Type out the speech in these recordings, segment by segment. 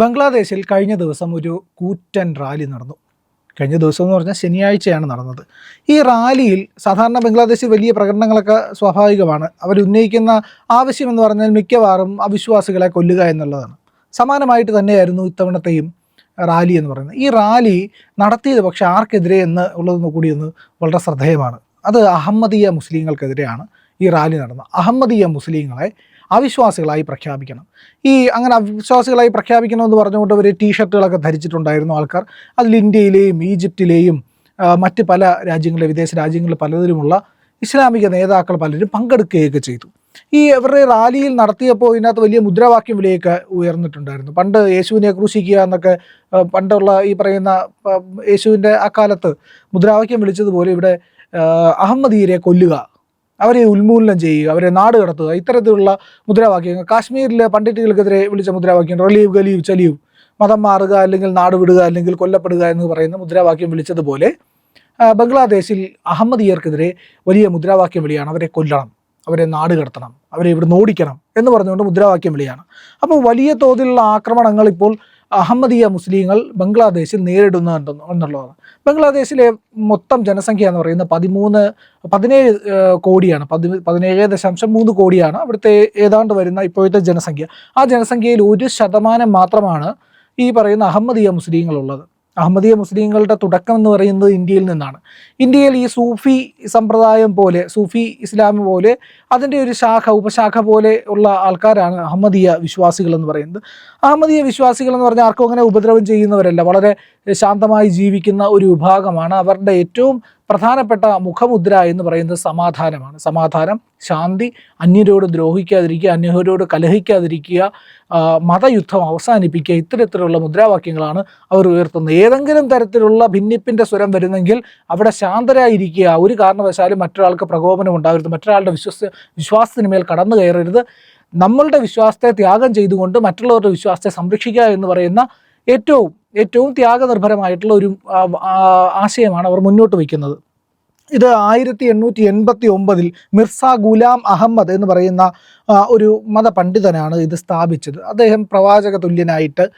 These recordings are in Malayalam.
ബംഗ്ലാദേശിൽ കഴിഞ്ഞ ദിവസം ഒരു കൂറ്റൻ റാലി നടന്നു. കഴിഞ്ഞ ദിവസം എന്ന് പറഞ്ഞാൽ ശനിയാഴ്ചയാണ് നടന്നത്. ഈ റാലിയിൽ സാധാരണ ബംഗ്ലാദേശിൽ വലിയ പ്രകടനങ്ങളൊക്കെ സ്വാഭാവികമാണ്. അവർ ഉന്നയിക്കുന്ന ആവശ്യം എന്ന് പറഞ്ഞാൽ മിക്കവാറും അവിശ്വാസികളെ കൊല്ലുക എന്നുള്ളതാണ്. സമാനമായിട്ട് തന്നെയായിരുന്നു ഇത്തവണത്തെയും റാലി എന്ന് പറയുന്നത്. ഈ റാലി നടത്തിയത് പക്ഷേ ആർക്കെതിരെ എന്ന് ഉള്ളതെന്ന് കൂടിയൊന്ന് വളരെ ശ്രദ്ധേയമാണ്. അത് അഹമ്മദീയ മുസ്ലിങ്ങൾക്കെതിരെയാണ് ഈ റാലി നടന്നത്. അഹമ്മദീയ മുസ്ലിങ്ങളെ അവിശ്വാസികളായി പ്രഖ്യാപിക്കണം. ഈ അങ്ങനെ അവിശ്വാസികളായി പ്രഖ്യാപിക്കണമെന്ന് പറഞ്ഞുകൊണ്ട് ഒരു ടീഷർട്ടുകളൊക്കെ ധരിച്ചിട്ടുണ്ടായിരുന്നു ആൾക്കാർ. അതിൽ ഇന്ത്യയിലെയും ഈജിപ്തിലെയും മറ്റ് പല രാജ്യങ്ങളിലെ വിദേശ രാജ്യങ്ങളിൽ പലതിലുമുള്ള ഇസ്ലാമിക നേതാക്കൾ പലരും പങ്കെടുക്കുകയൊക്കെ ചെയ്തു. ഈ ഇവരുടെ റാലിയിൽ നടത്തിയപ്പോൾ ഇതിനകത്ത് വലിയ മുദ്രാവാക്യം വിലയൊക്കെ ഉയർന്നിട്ടുണ്ടായിരുന്നു. പണ്ട് യേശുവിനെ ക്രൂശിക്കുക എന്നൊക്കെ പണ്ടുള്ള ഈ പറയുന്ന യേശുവിന്റെ ആ കാലത്ത് മുദ്രാവാക്യം വിളിച്ചതുപോലെ ഇവിടെ അഹമ്മദീരെ കൊല്ലുക അവരെ ഉന്മൂലനം ചെയ്യുക അവരെ നാട് കടത്തുക ഇത്തരത്തിലുള്ള മുദ്രാവാക്യങ്ങൾ. കാശ്മീരിലെ പണ്ഡിറ്റുകൾക്കെതിരെ വിളിച്ച മുദ്രാവാക്യം റലീവ് ഗലീവ് ചലീവ് മതം മാറുക അല്ലെങ്കിൽ നാട് വിടുക അല്ലെങ്കിൽ കൊല്ലപ്പെടുക എന്ന് പറയുന്ന മുദ്രാവാക്യം വിളിച്ചതുപോലെ ബംഗ്ലാദേശിൽ അഹമ്മദിയർക്കെതിരെ വലിയ മുദ്രാവാക്യം വിളിയാണ്. അവരെ കൊല്ലണം അവരെ നാട് കടത്തണം അവരെ ഇവിടുന്ന് ഓടിക്കണം എന്ന് പറഞ്ഞുകൊണ്ട് മുദ്രാവാക്യം വിളിയാണ്. അപ്പോൾ വലിയ തോതിലുള്ള ആക്രമണങ്ങൾ ഇപ്പോൾ അഹമ്മദീയ മുസ്ലിങ്ങൾ ബംഗ്ലാദേശിൽ നേരിടുന്നുണ്ട് എന്നുള്ളതാണ്. ബംഗ്ലാദേശിലെ മൊത്തം ജനസംഖ്യ എന്ന് പറയുന്നത് പതിമൂന്ന് പതിനേഴ് കോടിയാണ്. പതി പതിനേഴ് ദശാംശം മൂന്ന് കോടിയാണ് അവിടുത്തെ ഏതാണ്ട് വരുന്ന ഇപ്പോഴത്തെ ജനസംഖ്യ. ആ ജനസംഖ്യയിൽ ഒരു ശതമാനം മാത്രമാണ് ഈ പറയുന്ന അഹമ്മദീയ മുസ്ലിങ്ങളുള്ളത് അഹമ്മദീയ മുസ്ലിങ്ങളുടെ തുടക്കം എന്ന് പറയുന്നത് ഇന്ത്യയിൽ നിന്നാണ്. ഇന്ത്യയിൽ ഈ സൂഫി സമ്പ്രദായം പോലെ സൂഫി ഇസ്ലാം പോലെ അതിന്റെ ഒരു ശാഖ ഉപശാഖ പോലെ ഉള്ള ആൾക്കാരാണ് അഹമ്മദീയ വിശ്വാസികൾ എന്ന് പറയുന്നത്. അഹമ്മദീയ വിശ്വാസികൾ എന്ന് പറഞ്ഞാൽ ആർക്കും അങ്ങനെ ഉപദ്രവം ചെയ്യുന്നവരല്ല. വളരെ ശാന്തമായി ജീവിക്കുന്ന ഒരു വിഭാഗമാണ്. അവരുടെ ഏറ്റവും പ്രധാനപ്പെട്ട മുഖമുദ്ര എന്ന് പറയുന്നത് സമാധാനമാണ്. സമാധാനം ശാന്തി അന്യരോട് ദ്രോഹിക്കാതിരിക്കുക അന്യരോട് കലഹിക്കാതിരിക്കുക മതയുദ്ധം അവസാനിപ്പിക്കുക ഇത്തരത്തിലുള്ള മുദ്രാവാക്യങ്ങളാണ് അവർ ഉയർത്തുന്നത്. ഏതെങ്കിലും തരത്തിലുള്ള ഭിന്നിപ്പിന്റെ സ്വരം വരുന്നെങ്കിൽ അവിടെ ശാന്തരായിരിക്കുക. ഒരു കാരണവശാലും മറ്റൊരാൾക്ക് പ്രകോപനം ഉണ്ടാകരുത് മറ്റൊരാളുടെ വിശ്വസ വിശ്വാസത്തിന് മേൽ കടന്നു കയറരുത്. നമ്മളുടെ വിശ്വാസത്തെ ത്യാഗം ചെയ്തുകൊണ്ട് മറ്റുള്ളവരുടെ വിശ്വാസത്തെ സംരക്ഷിക്കുക എന്ന് പറയുന്ന ഏറ്റവും ഏറ്റവും ത്യാഗനിർഭരമായിട്ടുള്ള ഒരു ആശയമാണ് അവർ മുന്നോട്ട് വയ്ക്കുന്നത്. ഇത് ആയിരത്തി എണ്ണൂറ്റി എൺപത്തി ഒമ്പതിൽ മിർസ ഗുലാം അഹമ്മദ് എന്ന് പറയുന്ന ഒരു മതപണ്ഡിതനാണ് ഇത് സ്ഥാപിച്ചത്. അദ്ദേഹം പ്രവാചക തുല്യനായിട്ട്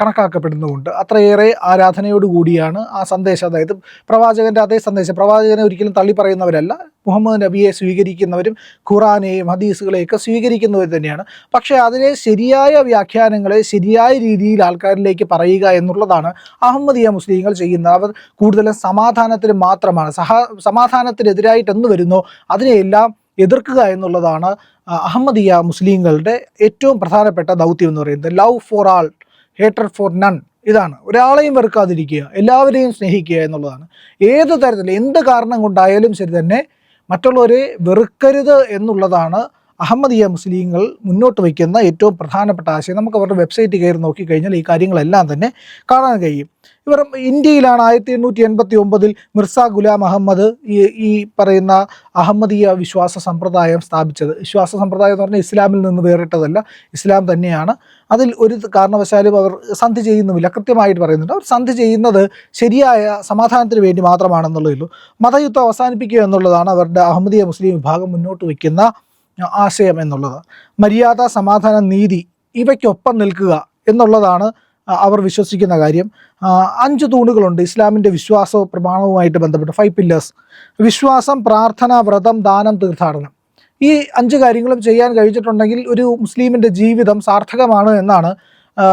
കണക്കാക്കപ്പെടുന്നുമുണ്ട്. അത്രയേറെ ആരാധനയോടുകൂടിയാണ് ആ സന്ദേശം. അതായത് പ്രവാചകന്റെ അതേ സന്ദേശം. പ്രവാചകനെ ഒരിക്കലും തള്ളി പറയുന്നവരല്ല മുഹമ്മദ് നബിയെ സ്വീകരിക്കുന്നവരും ഖുറാനെയും ഹദീസുകളെയൊക്കെ സ്വീകരിക്കുന്നവർ തന്നെയാണ്. പക്ഷേ അതിലെ ശരിയായ വ്യാഖ്യാനങ്ങളെ ശരിയായ രീതിയിൽ ആൾക്കാരിലേക്ക് പറയുക എന്നുള്ളതാണ് അഹമ്മദിയ മുസ്ലിങ്ങൾ ചെയ്യുന്നത് അവർ കൂടുതലും സമാധാനത്തിന് മാത്രമാണ്. സഹ സമാധാനത്തിനെതിരായിട്ട് എന്ന് വരുന്നോ അതിനെയെല്ലാം എതിർക്കുക എന്നുള്ളതാണ് അഹമ്മദിയ മുസ്ലിങ്ങളുടെ ഏറ്റവും പ്രധാനപ്പെട്ട ദൗത്യം എന്ന് പറയുന്നത്. Love for all hater for none ഇതാണ്. ഒരാളെയും വെറുക്കാതിരിക്കുക എല്ലാവരെയും സ്നേഹിക്കുക എന്നുള്ളതാണ്. ഏത് തരത്തിൽ എന്ത് കാരണം കൊണ്ടായാലും ശരി തന്നെ മറ്റുള്ളവരെ വെറുക്കരുത് എന്നുള്ളതാണ് അഹമ്മദിയ മുസ്ലിങ്ങൾ മുന്നോട്ട് വയ്ക്കുന്ന ഏറ്റവും പ്രധാനപ്പെട്ട ആശയം നമുക്ക് അവരുടെ വെബ്സൈറ്റ് കയറി നോക്കിക്കഴിഞ്ഞാൽ ഈ കാര്യങ്ങളെല്ലാം തന്നെ കാണാൻ കഴിയും. ഇവർ ഇന്ത്യയിലാണ് ആയിരത്തി എണ്ണൂറ്റി എൺപത്തി ഒമ്പതിൽ മിർസ ഗുലാം അഹമ്മദ് ഈ ഈ പറയുന്ന അഹമ്മദീയ വിശ്വാസ സമ്പ്രദായം സ്ഥാപിച്ചത്. വിശ്വാസ സമ്പ്രദായം എന്ന് പറഞ്ഞാൽ ഇസ്ലാമിൽ നിന്ന് വേറിട്ടതല്ല ഇസ്ലാം തന്നെയാണ്. അതിൽ ഒരു കാരണവശാലും അവർ സന്ധി ചെയ്യുന്നുമില്ല. കൃത്യമായിട്ട് പറയുന്നുണ്ട്. അവർ സന്ധി ചെയ്യുന്നത് ശരിയായ സമാധാനത്തിന് വേണ്ടി മാത്രമാണെന്നുള്ളതേ മതയുദ്ധം അവസാനിപ്പിക്കുക എന്നുള്ളതാണ് അവരുടെ അഹമ്മദീയ മുസ്ലിം വിഭാഗം മുന്നോട്ട് വയ്ക്കുന്ന ആശയം എന്നുള്ളത്. മര്യാദ സമാധാന നീതി ഇവയ്ക്കൊപ്പം നിൽക്കുക എന്നുള്ളതാണ് അവർ വിശ്വസിക്കുന്ന കാര്യം. അഞ്ച് തൂണുകളുണ്ട്. ഇസ്ലാമിന്റെ വിശ്വാസ പ്രമാണവുമായിട്ട് ബന്ധപ്പെട്ട്. ഫൈവ് പില്ലേഴ്സ് വിശ്വാസം പ്രാർത്ഥന വ്രതം ദാനം തീർത്ഥാടനം. ഈ അഞ്ച് കാര്യങ്ങളും ചെയ്യാൻ കഴിച്ചിട്ടുണ്ടെങ്കിൽ ഒരു മുസ്ലിമിന്റെ ജീവിതം സാർത്ഥകമാണ് എന്നാണ്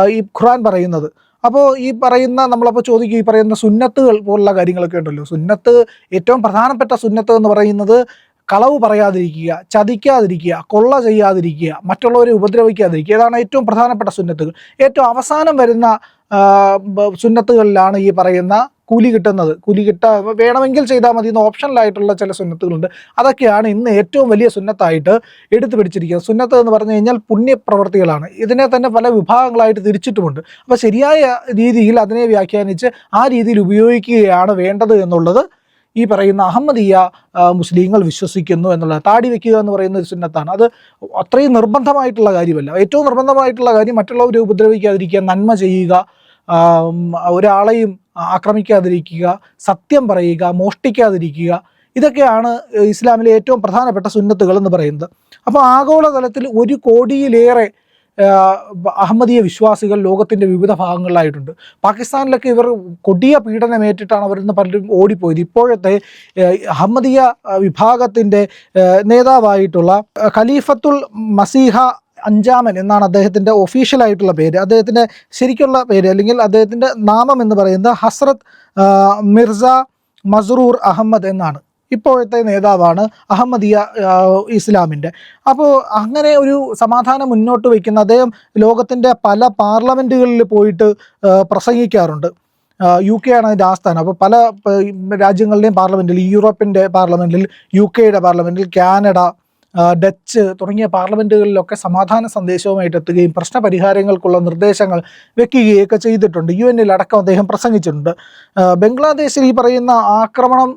ഈ ഖുർആൻ പറയുന്നത്. അപ്പോൾ ഈ പറയുന്ന നമ്മളപ്പോൾ ചോദിക്കും ഈ പറയുന്ന സുന്നത്തുകൾ പോലുള്ള കാര്യങ്ങളൊക്കെ ഉണ്ടല്ലോ. സുന്നത്ത് ഏറ്റവും പ്രധാനപ്പെട്ട സുന്നത്ത് എന്ന് പറയുന്നത് കളവ് പറയാതിരിക്കുക ചതിക്കാതിരിക്കുക കൊള്ള ചെയ്യാതിരിക്കുക മറ്റുള്ളവരെ ഉപദ്രവിക്കാതിരിക്കുക. ഇതാണ് ഏറ്റവും പ്രധാനപ്പെട്ട സുന്നത്തുകൾ. ഏറ്റവും അവസാനം വരുന്ന സുന്നത്തുകളിലാണ് ഈ പറയുന്ന കൂലി കിട്ടുന്നത്. കൂലി കിട്ടാ വേണമെങ്കിൽ ചെയ്താൽ മതി എന്ന് ഓപ്ഷനിലായിട്ടുള്ള ചില സുന്നത്തുകളുണ്ട്. അതൊക്കെയാണ് ഇന്ന് ഏറ്റവും വലിയ സുന്നത്തായിട്ട് എടുത്തു പിടിച്ചിരിക്കുന്നത്. സുന്നത്ത് എന്ന് പറഞ്ഞു കഴിഞ്ഞാൽ പുണ്യപ്രവർത്തികളാണ്. ഇതിനെ തന്നെ പല വിഭാഗങ്ങളായിട്ട് തിരിച്ചിട്ടുമുണ്ട്. അപ്പോൾ ശരിയായ രീതിയിൽ അതിനെ വ്യാഖ്യാനിച്ച് ആ രീതിയിൽ ഉപയോഗിക്കുകയാണ് വേണ്ടത് എന്നുള്ളത് ഈ പറയുന്ന അഹമ്മദീയ മുസ്ലിങ്ങൾ വിശ്വസിക്കുന്നു എന്നുള്ള താടി വെക്കുക എന്ന് പറയുന്ന ഒരു സുന്നത്താണ്. അത് അത്രയും നിർബന്ധമായിട്ടുള്ള കാര്യമല്ല. ഏറ്റവും നിർബന്ധമായിട്ടുള്ള കാര്യം മറ്റുള്ളവരെ ഉപദ്രവിക്കാതിരിക്കുക നന്മ ചെയ്യുക ഒരാളെയും ആക്രമിക്കാതിരിക്കുക സത്യം പറയുക മോഷ്ടിക്കാതിരിക്കുക. ഇതൊക്കെയാണ് ഇസ്ലാമിലെ ഏറ്റവും പ്രധാനപ്പെട്ട സുന്നത്തുകൾ എന്ന് പറയുന്നത്. അപ്പോൾ ആഗോളതലത്തിൽ ഒരു കോടിയിലേറെ അഹമ്മദീയ വിശ്വാസികൾ ലോകത്തിന്റെ വിവിധ ഭാഗങ്ങളിലായിട്ടുണ്ട്. പാകിസ്ഥാനിലൊക്കെ ഇവർ കൊടിയ പീഡനമേറ്റിട്ടാണ് അവരിന്ന് പലരും ഓടിപ്പോയത്. ഇപ്പോഴത്തെ അഹമ്മദീയ വിഭാഗത്തിന്റെ നേതാവായിട്ടുള്ള ഖലീഫത്തുൽ മസീഹ അഞ്ചാമൻ എന്നാണ് അദ്ദേഹത്തിന്റെ ഒഫീഷ്യലായിട്ടുള്ള പേര്. അദ്ദേഹത്തിന്റെ ശരിക്കുള്ള പേര് അല്ലെങ്കിൽ അദ്ദേഹത്തിന്റെ നാമം എന്ന് പറയുന്നത് ഹസ്രത് മിർസ മസ്റൂർ അഹമ്മദ് എന്നാണ്. ഇപ്പോഴത്തെ നേതാവാണ് അഹമ്മദിയ ഇസ്ലാമിന്റെ. അപ്പോൾ അങ്ങനെ ഒരു സമാധാനം മുന്നോട്ട് വയ്ക്കുന്ന അദ്ദേഹം ലോകത്തിന്റെ പല പാർലമെന്റുകളിൽ പോയിട്ട് പ്രസംഗിക്കാറുണ്ട്. യു കെ ആണ് അതിന്റെ ആസ്ഥാനം. അപ്പോൾ പല രാജ്യങ്ങളുടെയും പാർലമെന്റിൽ യൂറോപ്പിന്റെ പാർലമെന്റിൽ യു കെയുടെ പാർലമെന്റിൽ കാനഡ ഡച്ച് തുടങ്ങിയ പാർലമെന്റുകളിലൊക്കെ സമാധാന സന്ദേശവുമായിട്ട് എത്തുകയും പ്രശ്നപരിഹാരങ്ങൾക്കുള്ള നിർദ്ദേശങ്ങൾ വെക്കുകയൊക്കെ ചെയ്തിട്ടുണ്ട്. യു എന്നിൽ അടക്കം അദ്ദേഹം പ്രസംഗിച്ചിട്ടുണ്ട്. ബംഗ്ലാദേശിൽ ഈ പറയുന്ന ആക്രമണം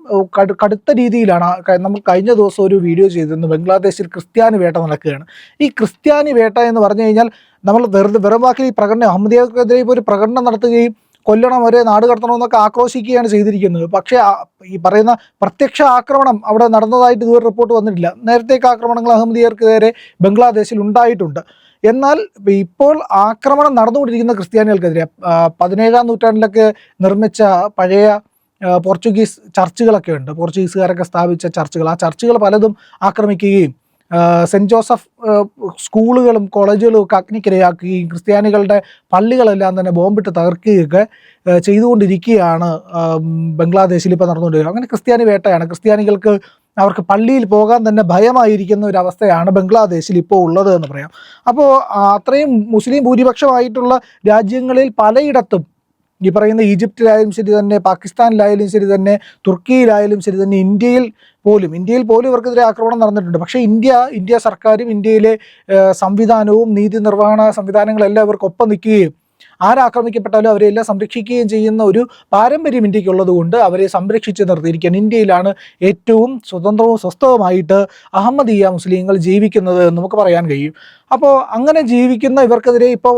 കടുത്ത രീതിയിലാണ് നമ്മൾ കഴിഞ്ഞ ദിവസം ഒരു വീഡിയോ ചെയ്തിരുന്നു. ബംഗ്ലാദേശിൽ ക്രിസ്ത്യാനി വേട്ട നടക്കുകയാണ്. ഈ ക്രിസ്ത്യാനി വേട്ട എന്ന് പറഞ്ഞു കഴിഞ്ഞാൽ നമ്മൾ വെറുതെ വെറും വാക്കിൽ ഈ പ്രകടനം അഹമ്മദിയക്കെതിരെ ഒരു പ്രകടനം നടത്തുകയും കൊല്ലണം അവരെ നാട് കടത്തണമെന്നൊക്കെ ആക്രോശിക്കുകയാണ് ചെയ്തിരിക്കുന്നത്. പക്ഷേ ഈ പറയുന്ന പ്രത്യക്ഷ ആക്രമണം അവിടെ നടന്നതായിട്ട് ഇതുവരെ റിപ്പോർട്ട് വന്നിട്ടില്ല. നേരത്തേക്ക് ആക്രമണങ്ങൾ അഹമ്മദിയർക്ക് നേരെ ബംഗ്ലാദേശിൽ ഉണ്ടായിട്ടുണ്ട്. എന്നാൽ ഇപ്പോൾ ആക്രമണം നടന്നുകൊണ്ടിരിക്കുന്ന ക്രിസ്ത്യാനികൾക്കെതിരെ പതിനേഴാം നൂറ്റാണ്ടിലൊക്കെ നിർമ്മിച്ച പഴയ പോർച്ചുഗീസ് ചർച്ചുകളൊക്കെ ഉണ്ട്. പോർച്ചുഗീസുകാരൊക്കെ സ്ഥാപിച്ച ചർച്ചുകൾ. ആ ചർച്ചുകൾ പലതും ആക്രമിക്കുകയും ആ, സെന്റ് ജോസഫ് സ്കൂളുകളും കോളേജുകളും ഒക്കെ അഗ്നിക്കിരയാക്കുകയും ക്രിസ്ത്യാനികളുടെ പള്ളികളെല്ലാം തന്നെ ബോംബിട്ട് തകർക്കുകയൊക്കെ ചെയ്തുകൊണ്ടിരിക്കുകയാണ് ബംഗ്ലാദേശിൽ ഇപ്പോൾ നടന്നുകൊണ്ടിരിക്കുന്നത്. അങ്ങനെ ക്രിസ്ത്യാനി വേട്ടയാണ്. ക്രിസ്ത്യാനികൾക്ക് അവർക്ക് പള്ളിയിൽ പോകാൻ തന്നെ ഭയമായിരിക്കുന്ന ഒരു അവസ്ഥയാണ് ബംഗ്ലാദേശിൽ ഇപ്പോൾ ഉള്ളത് എന്ന് പറയാം. അപ്പോൾ അത്രയും മുസ്ലിം ഭൂരിപക്ഷമായിട്ടുള്ള രാജ്യങ്ങളിൽ പലയിടത്തും ഈ പറയുന്ന ഈജിപ്തിലായാലും ശരി തന്നെ പാകിസ്ഥാനിലായാലും ശരി തന്നെ തുർക്കിയിലായാലും ശരി തന്നെ ഇന്ത്യയിൽ പോലും ഇന്ത്യയിൽ പോലും ഇവർക്കെതിരെ ആക്രമണം നടന്നിട്ടുണ്ട്. പക്ഷേ ഇന്ത്യ ഇന്ത്യ സർക്കാരും ഇന്ത്യയിലെ സംവിധാനവും നീതി നിർവഹണ സംവിധാനങ്ങളെല്ലാം ഇവർക്കൊപ്പം നിൽക്കുകയും ആരാക്രമിക്കപ്പെട്ടാലും അവരെല്ലാം സംരക്ഷിക്കുകയും ചെയ്യുന്ന ഒരു പാരമ്പര്യം ഇന്ത്യക്കുള്ളത് കൊണ്ട് അവരെ സംരക്ഷിച്ച് നിർത്തിയിരിക്കുകയാണ്. ഇന്ത്യയിലാണ് ഏറ്റവും സ്വതന്ത്രവും സ്വസ്ഥവുമായിട്ട് അഹമ്മദീയ മുസ്ലിങ്ങൾ ജീവിക്കുന്നത് എന്ന് നമുക്ക് പറയാൻ കഴിയും. അപ്പോൾ അങ്ങനെ ജീവിക്കുന്ന ഇവർക്കെതിരെ ഇപ്പോൾ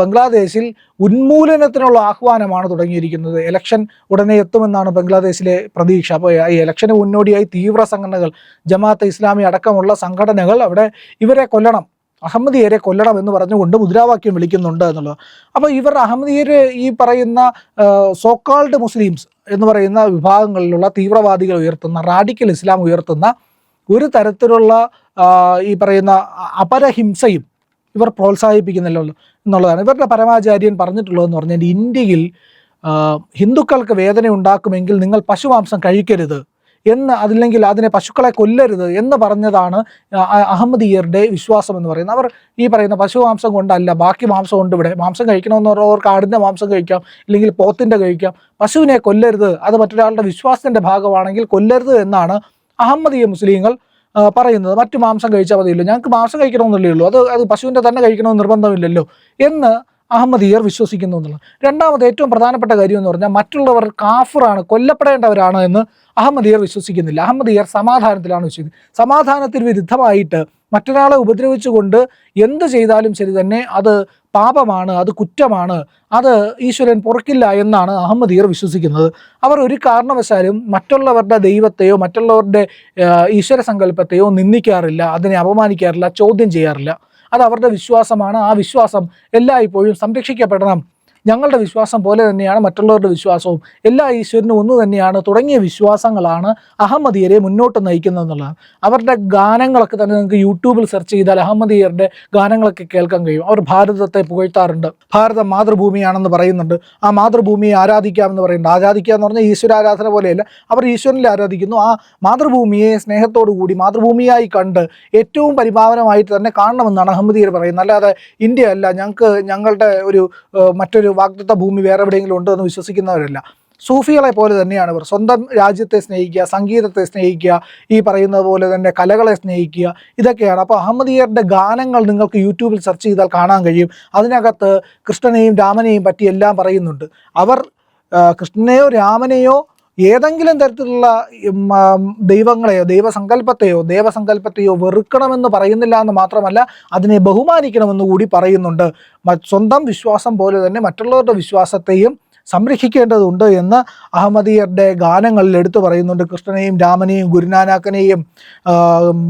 ബംഗ്ലാദേശിൽ ഉന്മൂലനത്തിനുള്ള ആഹ്വാനമാണ് തുടങ്ങിയിരിക്കുന്നത്. ഇലക്ഷൻ ഉടനെ എത്തുമെന്നാണ് ബംഗ്ലാദേശിലെ പ്രതീക്ഷ. അപ്പോൾ ഈ ഇലക്ഷന് മുന്നോടിയായി തീവ്ര സംഘടനകൾ ജമാഅത്ത് ഇസ്ലാമി അടക്കമുള്ള സംഘടനകൾ അവിടെ ഇവരെ കൊല്ലണം. അഹമ്മദിയരെ കൊല്ലണം എന്ന് പറഞ്ഞുകൊണ്ട് മുദ്രാവാക്യം വിളിക്കുന്നുണ്ട് എന്നുള്ളത്. അപ്പോൾ ഇവർ അഹമ്മദിയരെ ഈ പറയുന്ന സോക്കാൾഡ് മുസ്ലിംസ് എന്ന് പറയുന്ന വിഭാഗങ്ങളിലുള്ള തീവ്രവാദികൾ ഉയർത്തുന്ന റാഡിക്കൽ ഇസ്ലാം ഉയർത്തുന്ന ഒരു തരത്തിലുള്ള ഈ പറയുന്ന അപരഹിംസയും ഇവർ പ്രോത്സാഹിപ്പിക്കുന്നില്ല എന്നുള്ളതാണ്. ഇവരുടെ പരമാചാര്യൻ പറഞ്ഞിട്ടുള്ളതെന്ന് പറഞ്ഞാൽ ഇന്ത്യയിൽ ഹിന്ദുക്കൾക്ക് വേദന ഉണ്ടാക്കുമെങ്കിൽ നിങ്ങൾ പശുമാംസം കഴിക്കരുത്. എന്ന് അതില്ലെങ്കിൽ അതിനെ പശുക്കളെ കൊല്ലരുത് എന്ന് പറഞ്ഞതാണ് അ- അ- അഹമ്മദീയരുടെ വിശ്വാസം എന്ന് പറയുന്നത്. അവർ ഈ പറയുന്ന പശു മാംസം കൊണ്ടല്ല ബാക്കി മാംസം ഉണ്ട് ഇവിടെ. മാംസം കഴിക്കണമെന്ന് പറഞ്ഞവർക്ക് ആടിന്റെ മാംസം കഴിക്കാം ഇല്ലെങ്കിൽ പോത്തിന്റെ കഴിക്കാം. പശുവിനെ കൊല്ലരുത് അത് മറ്റൊരാളുടെ വിശ്വാസത്തിന്റെ ഭാഗമാണെങ്കിൽ കൊല്ലരുത് എന്നാണ് അഹമ്മദീയ മുസ്ലിങ്ങൾ പറയുന്നത്. മറ്റു മാംസം കഴിച്ചാൽ മതിയല്ലോ. ഞങ്ങൾക്ക് മാംസം കഴിക്കണമെന്നല്ലേ ഉള്ളൂ. അത് അത് പശുവിന്റെ തന്നെ കഴിക്കണമെന്ന് നിർബന്ധമില്ലല്ലോ എന്ന് അഹമ്മദീയർ വിശ്വസിക്കുന്നു എന്നുള്ളത് രണ്ടാമത് ഏറ്റവും പ്രധാനപ്പെട്ട കാര്യം എന്ന് പറഞ്ഞാൽ മറ്റുള്ളവർ കാഫറാണ് കൊല്ലപ്പെടേണ്ടവരാണ് എന്ന് അഹമ്മദീയർ വിശ്വസിക്കുന്നില്ല. അഹമ്മദീയർ സമാധാനത്തിലാണ് വിശ്വസിക്കുന്നത്. സമാധാനത്തിന് വിരുദ്ധമായിട്ട് മറ്റൊരാളെ ഉപദ്രവിച്ചുകൊണ്ട് എന്ത് ചെയ്താലും ശരി തന്നെ അത് പാപമാണ് അത് കുറ്റമാണ് അത് ഈശ്വരൻ പുറക്കില്ല എന്നാണ് അഹമ്മദീയർ വിശ്വസിക്കുന്നത്. അവർ ഒരു കാരണവശാലും മറ്റുള്ളവരുടെ ദൈവത്തെയോ മറ്റുള്ളവരുടെ ഈശ്വര സങ്കല്പത്തെയോ നിന്ദിക്കാറില്ല അതിനെ അപമാനിക്കാറില്ല ചോദ്യം ചെയ്യാറില്ല. അത് അവരുടെ വിശ്വാസമാണ്. ആ വിശ്വാസം എല്ലായ്പ്പോഴും സംരക്ഷിക്കപ്പെടണം. ഞങ്ങളുടെ വിശ്വാസം പോലെ തന്നെയാണ് മറ്റുള്ളവരുടെ വിശ്വാസവും. എല്ലാ ഈശ്വരനും ഒന്ന് തന്നെയാണ്. തുടങ്ങിയ വിശ്വാസങ്ങളാണ് അഹമ്മദിയരെ മുന്നോട്ട് നയിക്കുന്നത് എന്നുള്ളതാണ് അവരുടെ ഗാനങ്ങളൊക്കെ തന്നെ നിങ്ങൾക്ക് യൂട്യൂബിൽ സെർച്ച് ചെയ്താൽ അഹമ്മദിയരുടെ ഗാനങ്ങളൊക്കെ കേൾക്കാൻ കഴിയും. അവർ ഭാരതത്തെ പുകഴ്ത്താറുണ്ട്. ഭാരതം മാതൃഭൂമിയാണെന്ന് പറയുന്നുണ്ട്. ആ മാതൃഭൂമിയെ ആരാധിക്കാമെന്ന് പറയുന്നുണ്ട്. ആരാധിക്കുക എന്ന് പറഞ്ഞാൽ ഈശ്വര ആരാധന പോലെയല്ല. അവർ ഈശ്വരനിൽ ആരാധിക്കുന്നു. ആ മാതൃഭൂമിയെ സ്നേഹത്തോടു കൂടി മാതൃഭൂമിയായി കണ്ട് ഏറ്റവും പരിഭാവനമായിട്ട് തന്നെ കാണണമെന്നാണ് അഹമ്മദിയർ പറയുന്നത്. അല്ലാതെ ഇന്ത്യ അല്ല ഞങ്ങൾക്ക് ഞങ്ങളുടെ ഒരു മറ്റൊരു വാഗ്ദത്ത ഭൂമി വേറെ എവിടെയെങ്കിലും ഉണ്ടോ എന്ന് വിശ്വസിക്കുന്നവരല്ല. സൂഫികളെ പോലെ തന്നെയാണ് ഇവർ. സ്വന്തം രാജ്യത്തെ സ്നേഹിക്കുക സംഗീതത്തെ സ്നേഹിക്കുക ഈ പറയുന്നത് പോലെ തന്നെ കലകളെ സ്നേഹിക്കുക ഇതൊക്കെയാണ്. അപ്പോൾ അഹമ്മദിയരുടെ ഗാനങ്ങൾ നിങ്ങൾക്ക് യൂട്യൂബിൽ സെർച്ച് ചെയ്താൽ കാണാൻ കഴിയും. അതിനകത്ത് കൃഷ്ണനെയും രാമനെയും പറ്റി എല്ലാം പറയുന്നുണ്ട്. അവർ കൃഷ്ണനെയോ രാമനെയോ ഏതെങ്കിലും തരത്തിലുള്ള ദൈവങ്ങളെയോ ദൈവസങ്കല്പത്തെയോ ദൈവസങ്കല്പത്തെയോ വെറുക്കണമെന്ന് പറയുന്നില്ല എന്ന് മാത്രമല്ല അതിനെ ബഹുമാനിക്കണമെന്ന് കൂടി പറയുന്നുണ്ട്. സ്വന്തം വിശ്വാസം പോലെ തന്നെ മറ്റുള്ളവരുടെ വിശ്വാസത്തെയും സംരക്ഷിക്കേണ്ടതുണ്ട് എന്ന് അഹമ്മദിയരുടെ ഗാനങ്ങളിൽ എടുത്തു പറയുന്നുണ്ട്. കൃഷ്ണനെയും രാമനെയും ഗുരുനാനാക്കനെയും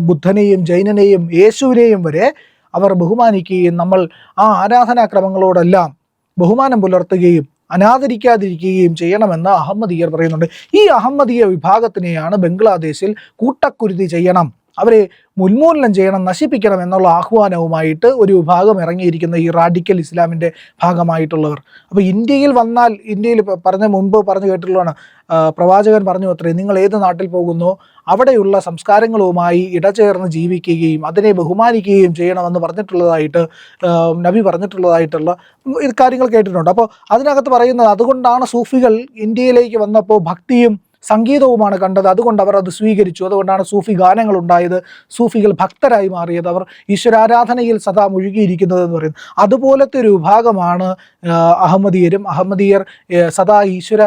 ബുദ്ധനെയും ജൈനനെയും യേശുവിനെയും വരെ അവർ ബഹുമാനിക്കുകയും നമ്മൾ ആ ആരാധനാക്രമങ്ങളോടെല്ലാം ബഹുമാനം പുലർത്തുകയും അനാദരിക്കാതിരിക്കുകയും ചെയ്യണമെന്ന് അഹമ്മദീയർ പറയുന്നുണ്ട്. ഈ അഹമ്മദീയ വിഭാഗത്തിനെയാണ് ബംഗ്ലാദേശിൽ കൂട്ടക്കുരുതി ചെയ്യണം. അവരെ ഉന്മൂലനം ചെയ്യണം നശിപ്പിക്കണം എന്നുള്ള ആഹ്വാനവുമായിട്ട് ഒരു വിഭാഗം ഇറങ്ങിയിരിക്കുന്ന ഈ റാഡിക്കൽ ഇസ്ലാമിന്റെ ഭാഗമായിട്ടുള്ളവർ. അപ്പോൾ ഇന്ത്യയിൽ വന്നാൽ ഇന്ത്യയിൽ പറഞ്ഞ മുമ്പ് പറഞ്ഞു കേട്ടിട്ടുള്ളതാണ് പ്രവാചകൻ പറഞ്ഞു അത്രേ നിങ്ങൾ ഏത് നാട്ടിൽ പോകുന്നോ അവിടെയുള്ള സംസ്കാരങ്ങളുമായി ഇടചേർന്ന് ജീവിക്കുകയും അതിനെ ബഹുമാനിക്കുകയും ചെയ്യണമെന്ന് പറഞ്ഞിട്ടുള്ളതായിട്ട് നബി പറഞ്ഞിട്ടുള്ളതായിട്ടുള്ള കാര്യങ്ങൾ കേട്ടിട്ടുണ്ട്. അപ്പോൾ അതിനകത്ത് പറയുന്നത് അതുകൊണ്ടാണ് സൂഫികൾ ഇന്ത്യയിലേക്ക് വന്നപ്പോൾ ഭക്തിയും സംഗീതവുമാണ് കണ്ടത്. അതുകൊണ്ട് അവർ അത് സ്വീകരിച്ചു. അതുകൊണ്ടാണ് സൂഫി ഗാനങ്ങൾ ഉണ്ടായത് സൂഫികൾ ഭക്തരായി മാറിയത്. അവർ ഈശ്വരാരാധനയിൽ സദാ മുഴുകിയിരിക്കുന്നത് എന്ന് പറയുന്നത് അതുപോലത്തെ ഒരു വിഭാഗമാണ് അഹമ്മദീയരും. അഹമ്മദീയർ സദാ ഈശ്വര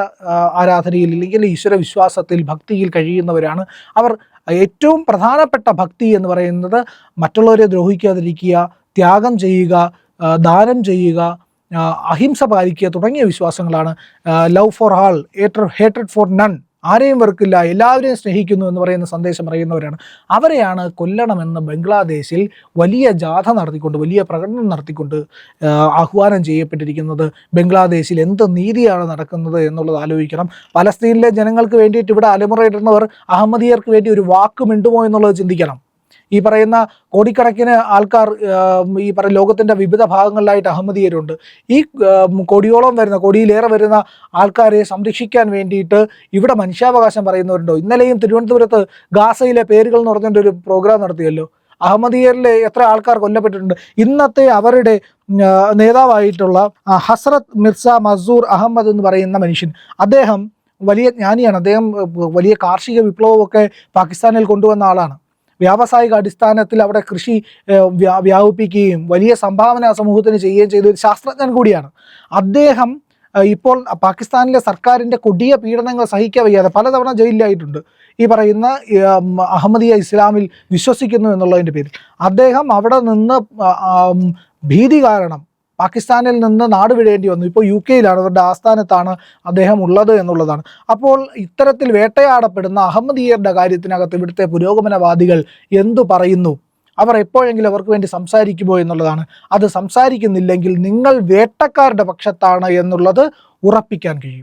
ആരാധനയിൽ അല്ലെങ്കിൽ ഈശ്വര വിശ്വാസത്തിൽ ഭക്തിയിൽ കഴിയുന്നവരാണ്. അവർ ഏറ്റവും പ്രധാനപ്പെട്ട ഭക്തി എന്ന് പറയുന്നത് മറ്റുള്ളവരെ ദ്രോഹിക്കാതിരിക്കുക ത്യാഗം ചെയ്യുക ദാനം ചെയ്യുക അഹിംസ പാലിക്കുക തുടങ്ങിയ വിശ്വാസങ്ങളാണ്. Love for all hated for none ആരെയും വെറുക്കില്ല എല്ലാവരെയും സ്നേഹിക്കുന്നു എന്ന് പറയുന്ന സന്ദേശം അറിയുന്നവരാണ്. അവരെയാണ് കൊല്ലണമെന്ന് ബംഗ്ലാദേശിൽ വലിയ ജാഥ നടത്തിക്കൊണ്ട് വലിയ പ്രകടനം നടത്തിക്കൊണ്ട് ആഹ്വാനം ചെയ്യപ്പെട്ടിരിക്കുന്നത് ബംഗ്ലാദേശിൽ എന്ത് നീതിയാണ് നടക്കുന്നത് എന്നുള്ളത് ആലോചിക്കണം. പലസ്തീനിലെ ജനങ്ങൾക്ക് വേണ്ടിയിട്ട് ഇവിടെ അലമുറയിടുന്നവർ അഹമ്മദിയർക്ക് വേണ്ടി ഒരു വാക്ക് മിണ്ടുമോ എന്നുള്ളത് ചിന്തിക്കണം. ഈ പറയുന്ന കോടിക്കണക്കിന് ആൾക്കാർ ഈ പറയുന്ന ലോകത്തിന്റെ വിവിധ ഭാഗങ്ങളിലായിട്ട് അഹമ്മദീയരുണ്ട്. ഈ കോടിയോളം വരുന്ന കോടിയിലേറെ വരുന്ന ആൾക്കാരെ സംരക്ഷിക്കാൻ വേണ്ടിയിട്ട് ഇവിടെ മനുഷ്യാവകാശം പറയുന്നവരുണ്ടോ? ഇന്നലെയും തിരുവനന്തപുരത്ത് ഗാസയിലെ പേരുകൾ എന്ന് പറഞ്ഞിട്ട് ഒരു പ്രോഗ്രാം നടത്തിയല്ലോ. അഹമ്മദീയരിലെ എത്ര ആൾക്കാർ കൊല്ലപ്പെട്ടിട്ടുണ്ട്? ഇന്നത്തെ അവരുടെ നേതാവായിട്ടുള്ള ഹസ്രത് മിർസ മസൂർ അഹമ്മദ് എന്ന് പറയുന്ന മനുഷ്യൻ. അദ്ദേഹം വലിയ ജ്ഞാനിയാണ്. അദ്ദേഹം വലിയ കാർഷിക വിപ്ലവമൊക്കെ പാകിസ്ഥാനിൽ കൊണ്ടുവന്ന ആളാണ്. വ്യാവസായിക അടിസ്ഥാനത്തിൽ അവിടെ കൃഷി വ്യാപിപ്പിക്കുകയും വലിയ സംഭാവന സമൂഹത്തിന് ചെയ്യുകയും ചെയ്ത ഒരു ശാസ്ത്രജ്ഞൻ കൂടിയാണ്. അദ്ദേഹം ഇപ്പോൾ പാകിസ്ഥാനിലെ സർക്കാരിന്റെ കൊടിയ പീഡനങ്ങൾ സഹിക്കാൻ വയ്യാതെ പലതവണ ജയിലിലായിട്ടുണ്ട്. ഈ പറയുന്ന അഹമ്മദിയ ഇസ്ലാമിൽ വിശ്വസിക്കുന്നു എന്നുള്ളതിന്റെ പേരിൽ. അദ്ദേഹം അവിടെ നിന്ന് ഭീതി കാരണം പാകിസ്ഥാനിൽ നിന്ന് നാട് വിടേണ്ടി വന്നു. ഇപ്പോൾ യു കെയിലാണ് അവരുടെ ആസ്ഥാനത്താണ് അദ്ദേഹം ഉള്ളത് എന്നുള്ളതാണ്. അപ്പോൾ ഇത്തരത്തിൽ വേട്ടയാടപ്പെടുന്ന അഹമ്മദീയരുടെ കാര്യത്തിനകത്ത് ഇവിടുത്തെ പുരോഗമനവാദികൾ എന്തു പറയുന്നു? അവർ എപ്പോഴെങ്കിലും അവർക്ക് വേണ്ടി സംസാരിക്കുമോ എന്നുള്ളതാണ്. അത് സംസാരിക്കുന്നില്ലെങ്കിൽ നിങ്ങൾ വേട്ടക്കാരുടെ പക്ഷത്താണ് എന്നുള്ളത് ഉറപ്പിക്കാൻ കഴിയും.